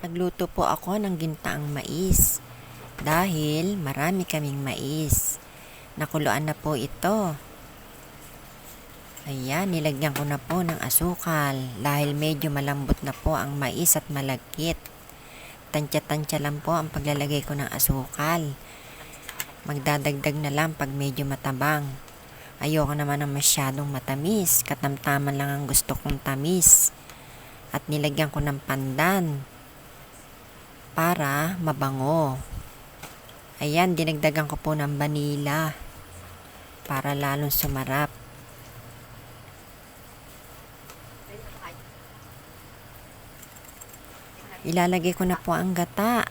Nagluto po ako ng gintaang mais. Dahil marami kaming mais. Nakuluan na po ito. Ayan, nilagyan ko na po ng asukal dahil medyo malambot na po ang mais at malagkit. Tansya-tansya lang po ang paglalagay ko ng asukal. Magdadagdag na lang pag medyo matabang. Ayoko naman ng masyadong matamis. Katamtaman lang ang gusto kong tamis. At nilagyan ko ng pandan para mabango. Ayan, dinagdagan ko po ng vanilla para lalong sumarap. Ilalagay ko na po ang gata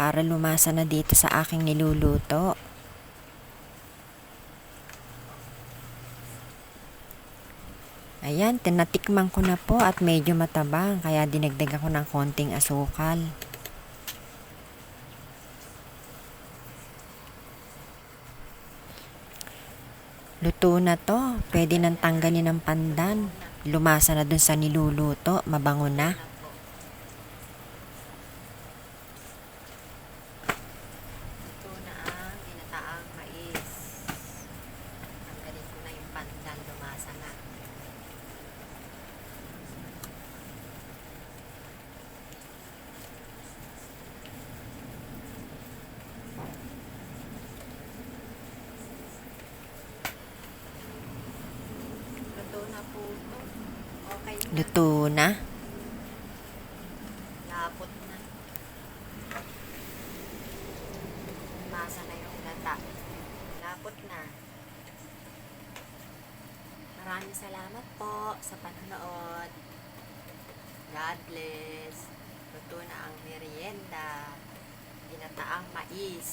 para lumasa na dito sa aking niluluto. Ayan, tinatikman ko na po at medyo matabang kaya dinagdagan ko ng konting asukal. Luto na to. Pwede nang tanggalin ng pandan. Lumasa na dun sa niluluto. Mabango na. Tanggalin ko na yung pandan. Lumasa na. Luto na po ito. Okay na. Luto na. Lapot na. Masa na yung lata. Lapot na. Maraming salamat po sa panonood. God bless. Luto na ang merienda. Ginataang mais.